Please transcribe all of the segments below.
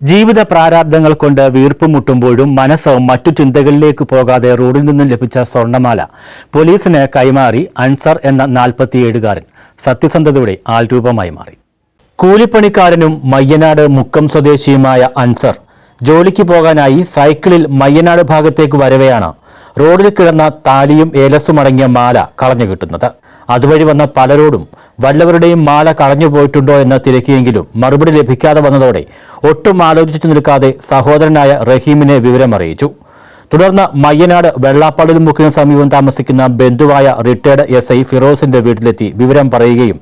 ജീവിത പ്രാരാബ്ദങ്ങൾ കൊണ്ട് വീർപ്പുമുട്ടുമ്പോഴും മനസ്സ് മറ്റു ചിന്തകളിലേക്ക് പോകാതെ റോഡിൽ നിന്നും ലഭിച്ച സ്വർണമാല. പോലീസിന് കൈമാറി അൻസർ എന്ന നാൽപ്പത്തിയേഴുകാരൻ സത്യസന്ധതയുടെ ആൾരൂപമായി മാറി. കൂലിപ്പണിക്കാരനും മയ്യനാട് മുക്കം സ്വദേശിയുമായ അൻസർ ജോലിക്ക് പോകാനായി സൈക്കിളിൽ മയ്യനാട് ഭാഗത്തേക്ക് വരവെയാണ് റോഡിൽ കിടന്ന താലിയും ഏലസുമടങ്ങിയ മാല കളഞ്ഞു കിട്ടുന്നത് അതുവഴി വന്ന പലരോടും വല്ലവരുടെയും മാല കളഞ്ഞു പോയിട്ടുണ്ടോ എന്ന് തിരക്കിയെങ്കിലും മറുപടി ലഭിക്കാതെ വന്നതോടെ ഒട്ടും ആലോചിച്ചു നിൽക്കാതെ സഹോദരനായ റഹീമിനെ വിവരം അറിയിച്ചു. തുടർന്ന് മയ്യനാട് വെള്ളാപ്പള്ളി മുക്കിന് സമീപം താമസിക്കുന്ന ബന്ധുവായ റിട്ടയർഡ് എസ് ഐ ഫിറോസിന്റെ വീട്ടിലെത്തി വിവരം പറയുകയും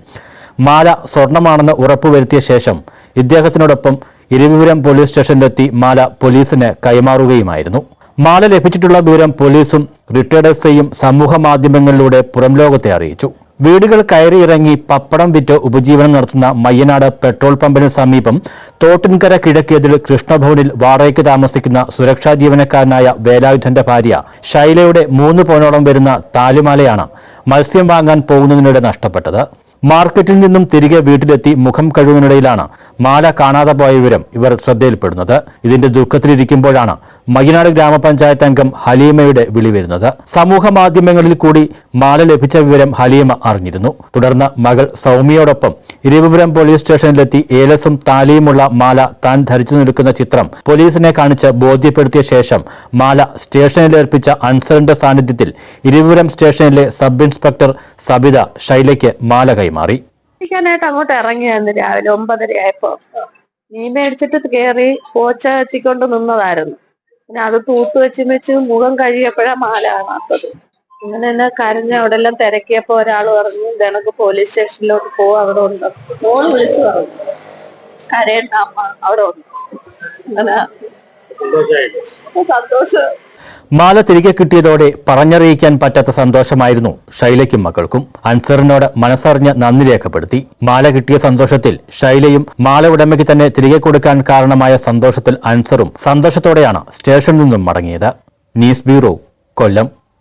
മാല സ്വർണമാണെന്ന് ഉറപ്പുവരുത്തിയ ശേഷം ഇദ്ദേഹത്തിനോടൊപ്പം ഇരുവിപുരം പോലീസ് സ്റ്റേഷനിലെത്തി മാല പോലീസിന് കൈമാറുകയുമായിരുന്നു. മാല ലഭിച്ചിട്ടുള്ള വിവരം പോലീസും റിട്ടയർഡ് എസ് ഐയും സമൂഹ മാധ്യമങ്ങളിലൂടെ പുറം ലോകത്തെ അറിയിച്ചു. വീടുകൾ കയറിയിറങ്ങി പപ്പടം വിറ്റ് ഉപജീവനം നടത്തുന്ന മയ്യനാട് പെട്രോൾ പമ്പിന് സമീപം തോട്ടിൻകര കിഴക്കേതിൽ കൃഷ്ണഭവനിൽ വാടകയ്ക്ക് താമസിക്കുന്ന സുരക്ഷാ ജീവനക്കാരനായ വേലായുധന്റെ ഭാര്യ ശൈലയുടെ മൂന്ന് പവനോളം വരുന്ന താലിമാലയാണ് മത്സ്യം വാങ്ങാൻ പോകുന്നതിനിടെ നഷ്ടപ്പെട്ടത്. മാർക്കറ്റിൽ നിന്നും തിരികെ വീട്ടിലെത്തി മുഖം കഴുകുന്നിടയിലാണ് മാല കാണാതെ പോയ വിവരം ഇവർ ശ്രദ്ധയിൽപ്പെടുന്നത്. ഇതിന്റെ ദുഃഖത്തിലിരിക്കുമ്പോഴാണ് മയ്യനാട് ഗ്രാമപഞ്ചായത്ത് അംഗം ഹലീമയുടെ വിളി വരുന്നത്. സമൂഹ മാധ്യമങ്ങളിൽ കൂടി മാല ലഭിച്ച വിവരം ഹലീമ അറിഞ്ഞിരുന്നു. തുടർന്ന് മകൾ സൗമ്യയോടൊപ്പം ഇരവിപുരം പോലീസ് സ്റ്റേഷനിലെത്തി ഏലസും താലിയുമുള്ള മാല താൻ ധരിച്ചു നിൽക്കുന്ന ചിത്രം പോലീസിനെ കാണിച്ച് ബോധ്യപ്പെടുത്തിയ ശേഷം മാല സ്റ്റേഷനിൽ സ്റ്റേഷനിലേർപ്പിച്ച അൻസറിന്റെ സാന്നിധ്യത്തിൽ ഇരവിപുരം സ്റ്റേഷനിലെ സബ് ഇൻസ്പെക്ടർ സബിത ശൈലയ്ക്ക് മാല കൈമാറി. മേടിക്കാനായിട്ട് അങ്ങോട്ട് ഇറങ്ങിയായിരുന്നു രാവിലെ ഒമ്പതര ആയപ്പോ. മീൻ മേടിച്ചിട്ട് കേറി പോച്ച എത്തിക്കൊണ്ട് നിന്നതായിരുന്നു. പിന്നെ അത് തൂത്ത് വെച്ച് വെച്ച് മുഖം കഴിയപ്പോഴാ മാല കാണാത്തത്. അങ്ങനെ തന്നെ കരഞ്ഞ അവിടെ എല്ലാം തിരക്കിയപ്പോ ഒരാൾ പറഞ്ഞു ഇതണക്ക് പോലീസ് സ്റ്റേഷനിലോട്ട് പോവാ അവിടെ ഉണ്ട്. ഫോൺ വിളിച്ചു പറഞ്ഞു കരയണ്ട അമ്മ അവിടെ ഉണ്ട്. അങ്ങനെ സന്തോഷം. മാല തിരികെ കിട്ടിയതോടെ പറഞ്ഞറിയിക്കാൻ പറ്റാത്ത സന്തോഷമായിരുന്നു ഷൈലയ്ക്കും മക്കൾക്കും. അൻസറിനോട് മനസ്സറിഞ്ഞ് നന്ദി രേഖപ്പെടുത്തി. മാല കിട്ടിയ സന്തോഷത്തിൽ ഷൈലയും മാല ഉടമയ്ക്ക് തന്നെ തിരികെ കൊടുക്കാൻ കാരണമായ സന്തോഷത്തിൽ അൻസറും സന്തോഷത്തോടെയാണ് സ്റ്റേഷനിൽ നിന്നും മടങ്ങിയത്. News bureau Kollam.